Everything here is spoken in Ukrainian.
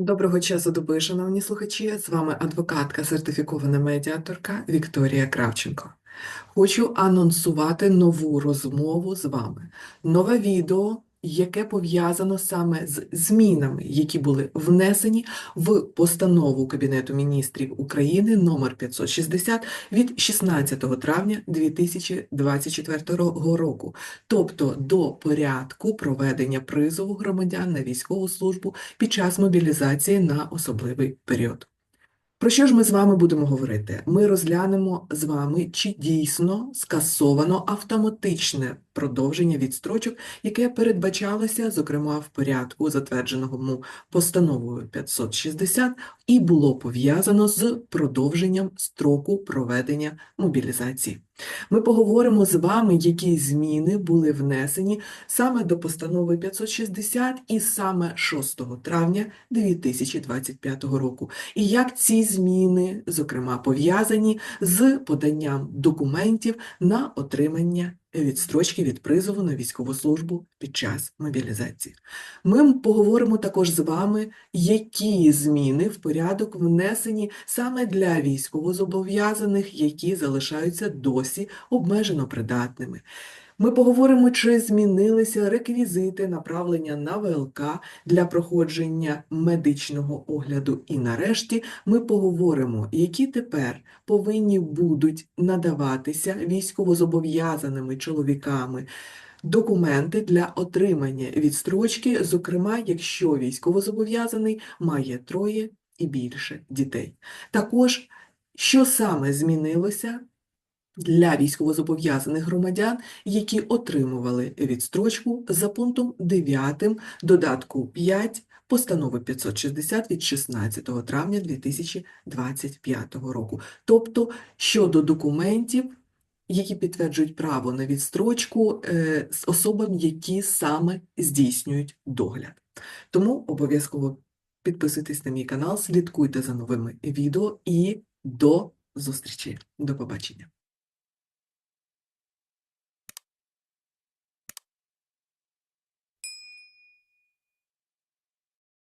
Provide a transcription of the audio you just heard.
Доброго часу доби, шановні слухачі. З вами адвокатка, сертифікована медіаторка Вікторія Кравченко. Хочу анонсувати нову розмову з вами. Нове відео, яке пов'язано саме з змінами, які були внесені в постанову Кабінету міністрів України номер 560 від 16 травня 2024 року, тобто до порядку проведення призову громадян на військову службу під час мобілізації на особливий період. Про що ж ми з вами будемо говорити? Ми розглянемо з вами, чи дійсно скасовано автоматичне продовження відстрочок, яке передбачалося, зокрема, в порядку, затвердженого постановою 560, і було пов'язано з продовженням строку проведення мобілізації. Ми поговоримо з вами, які зміни були внесені саме до постанови 560 і саме 6 травня 2025 року. І як ці зміни, зокрема, пов'язані з поданням документів на отримання відстрочки від призову на військову службу під час мобілізації. Ми поговоримо також з вами, які зміни в порядок внесені саме для військовозобов'язаних, які залишаються досі обмежено придатними. Ми поговоримо, чи змінилися реквізити направлення на ВЛК для проходження медичного огляду. І нарешті ми поговоримо, які тепер повинні будуть надаватися військовозобов'язаними чоловіками документи для отримання відстрочки, зокрема, якщо військовозобов'язаний має троє і більше дітей. Також, що саме змінилося для військовозобов'язаних громадян, які отримували відстрочку за пунктом 9 додатку 5 постанови 560 від 16 травня 2025 року. Тобто щодо документів, які підтверджують право на відстрочку е, з особам, які саме здійснюють догляд. Тому обов'язково підписуйтесь на мій канал, слідкуйте за новими відео і до зустрічі. До побачення.